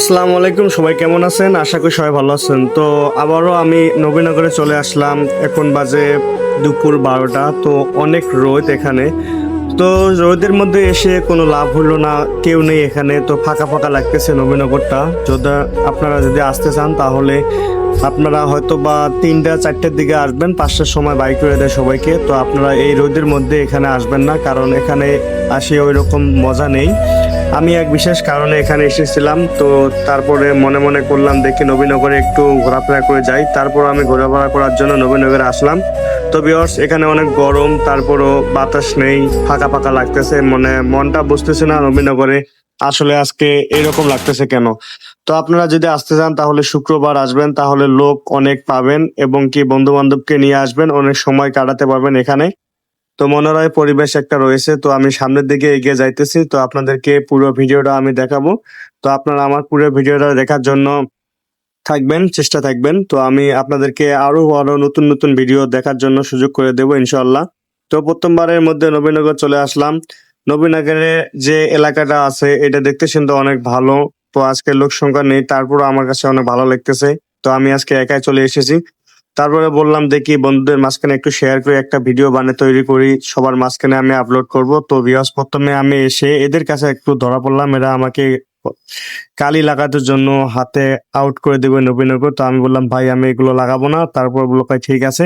আসসালামু আলাইকুম, সবাই কেমন আছেন? আশা করি সবাই ভালো আছেন। তো আবারও আমি নবীনগরে চলে আসলাম। এখন বাজে দুপুর বারোটা, তো অনেক রোদ এখানে। তো রোদের মধ্যে এসে কোনো লাভ হলো না, কেউ নেই এখানে। তো ফাঁকা ফাঁকা লাগতেছে নবীনগরটা। যদি আপনারা যদি আসতে চান, তাহলে আপনারা হয়তো বা তিনটা, চারটের দিকে আসবেন। পাঁচটার সময় বাইক করে দেয় সবাইকে। তো আপনারা এই রোদের মধ্যে এখানে আসবেন না, কারণ এখানে আসি ওই রকম মজা নেই। আমি এক বিশেষ কারণে এখানে এসেছিলাম, তো তারপরে মনে মনে করলাম, দেখি নবীনগরে একটু ঘোরাফেরা করে যাই। তারপর আমি ঘোরাফেরা করার জন্য নবীনগরে আসলাম। তো বিয়র্স এখানে অনেক গরম, তারপরও বাতাস নেই, ফাঁকা ফাঁকা লাগতেছে মানে মনটা বুঝতেছে না নবীনগরে আসলে আজকে এরকম লাগতেছে কেন। তো আপনারা যদি আসতে চান, তাহলে শুক্রবার আসবেন, তাহলে লোক অনেক পাবেন এবং কি বন্ধু বান্ধবকে নিয়ে আসবেন, অনেক সময় কাটাতে পারবেন এখানে। তো মনোরয় পরিবেশ একটা রয়েছে, তো আমি সামনের দিকে এগিয়ে যাইতেছি, তো আপনাদেরকে পুরো ভিডিওটা আমি দেখাবো। তো আপনারা আমার পুরো ভিডিওটা দেখার জন্য থাকবেন, চেষ্টা থাকবেন। তো আমি আপনাদেরকে আরও আরও নতুন নতুন ভিডিও দেখার জন্য সুযোগ করে দেবো ইনশাল্লাহ তো প্রথমবারের মধ্যে নবীনগর চলে আসলাম। নবীনগরে যে এলাকাটা আছে, এটা দেখতে শুনতে অনেক ভালো। তো আজকে লোক সংখ্যা নেই তারপর আমার কাছে অনেক ভালো লাগতেছে। তো আমি আজকে একাই চলে এসেছি। তারপরে বললাম, দেখি বন্ধুদের মাঝখানে একটু শেয়ার করে একটা ভিডিও বানিয়ে তৈরি করি। সবার মাঝখানে আমি আপলোড করব। তো বিহাস প্রথমে আমি এসে এদের কাছে একটু ধরা পড়লাম। এরা আমাকে কালি লাগানোর জন্য হাতে আউট করে দেবে নবীনগর। তো আমি বললাম, ভাই, আমি এগুলো লাগাবো না। তারপর বলল ঠিক আছে।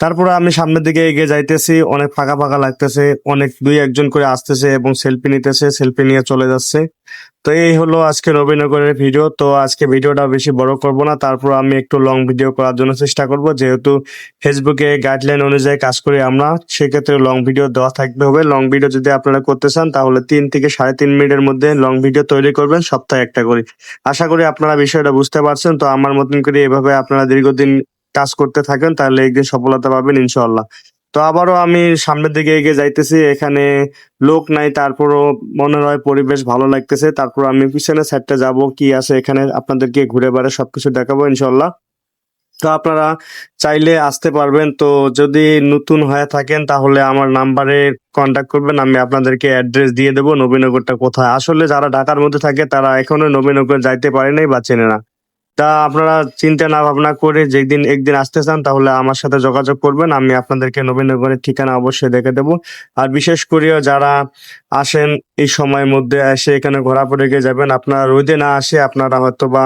তারপরে আমি সামনের দিকে এগিয়ে যাইতেছি, অনেক ফাঁকা ফাঁকা লাগতেছে, অনেক দুই একজন করে আসতেছে এবং সেলফি নিতেছে সেলফি নিয়ে চলে যাচ্ছে। তো এই হলো আজকে নবীনগরের ভিডিও তো আজকে ভিডিওটা বেশি বড় করব না, তারপর আমি একটু লং ভিডিও করার জন্য চেষ্টা করব। যেহেতু ফেসবুকে গাইডলাইন অনুযায়ী কাজ করি আমরা, সেক্ষেত্রে লং ভিডিও দেওয়া থাকবে হবে। লং ভিডিও যদি আপনারা করতে চান, তাহলে তিন থেকে সাড়ে তিন মিনিটের মধ্যে লং ভিডিও তৈরি করবেন, সপ্তাহে একটা করে। আশা করি আপনারা বিষয়টা বুঝতে পারছেন। তো আমার মতন করে এভাবে আপনারা দীর্ঘদিন কাজ করতে থাকেন, তাহলে একদিন সফলতা পাবেন ইনশাল্লাহ তো আবারও আমি সামনের দিকে এগিয়ে যাইতেছি, এখানে লোক নাই, তারপরও মনে হয় পরিবেশ ভালো লাগতেছে, তারপর আমি পিছনে সাইডটা যাব, কি আছে এখানে আপনাদেরকে ঘুরে বেড়ে সবকিছু দেখাবো ইনশাল্লাহ তো আপনারা চাইলে আসতে পারবেন, তো যদি নতুন হয়ে থাকেন তাহলে আমার নাম্বারে কন্ট্যাক্ট করবেন, আমি আপনাদেরকে অ্যাড্রেস দিয়ে দেবো, নবীনগরটা কোথায়। আসলে যারা ঢাকার মধ্যে থাকে তারা এখনও নবীনগর যাইতে পারে নাই বা চেনে না। তা আপনারা চিন্তা না ভাবনা করে যেদিন একদিন আসতে চান, তাহলে আমার সাথে যোগাযোগ করবেন। আমি আপনাদেরকে নবীনগরের ঠিকানা অবশ্যই দেখে দেব। আর বিশেষ করে যারা আসেন এই সময়ের মধ্যে এসে এখানে ঘোরাফেরা গিয়ে যাবেন, আপনারা রোদে না আসে আপনারা হয়তো বা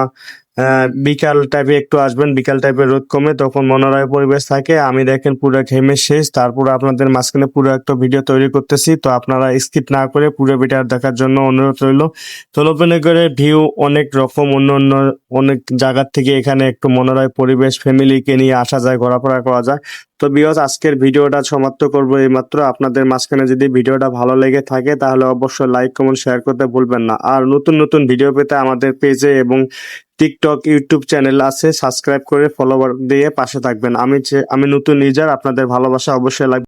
বিকাল টাইপে একটু আসবেন, বিকাল টাইপের রোদ কমে, তখন মনোরয় পরিবেশ থাকে। আমি দেখেন পুরো ঘেমে শেষ। তারপর আপনাদের মাঝখানে পুরো একটা ভিডিও তৈরি করতেছি। তো আপনারা স্কিপ না করে পুরো ভিডিও দেখার জন্য অনুরোধ রইল। তলপনগরের ভিউ অনেক রকম, অন্য অন্য অনেক জায়গার থেকে এখানে একটু মনোরয় পরিবেশ ফ্যামিলিকে নিয়ে আসা যায়, ঘোরাফেরা করা যায়। তো বিয়স আজকের ভিডিওটা সমাপ্ত করব এই মাত্র আপনাদের মাঝখানে যদি ভিডিওটা ভালো লেগে থাকে, তাহলে অবশ্যই লাইক কমেন্ট শেয়ার করতে ভুলবেন না। আর নতুন নতুন ভিডিও পেতে আমাদের পেজে এবং টিকটক ইউটিউব চ্যানেল আছে সাবস্ক্রাইব করে ফলোয়ার দিয়ে পাশে থাকবেন। আমি আমি নতুন ইউজার আপনাদের ভালোবাসা অবশ্যই লাগবে।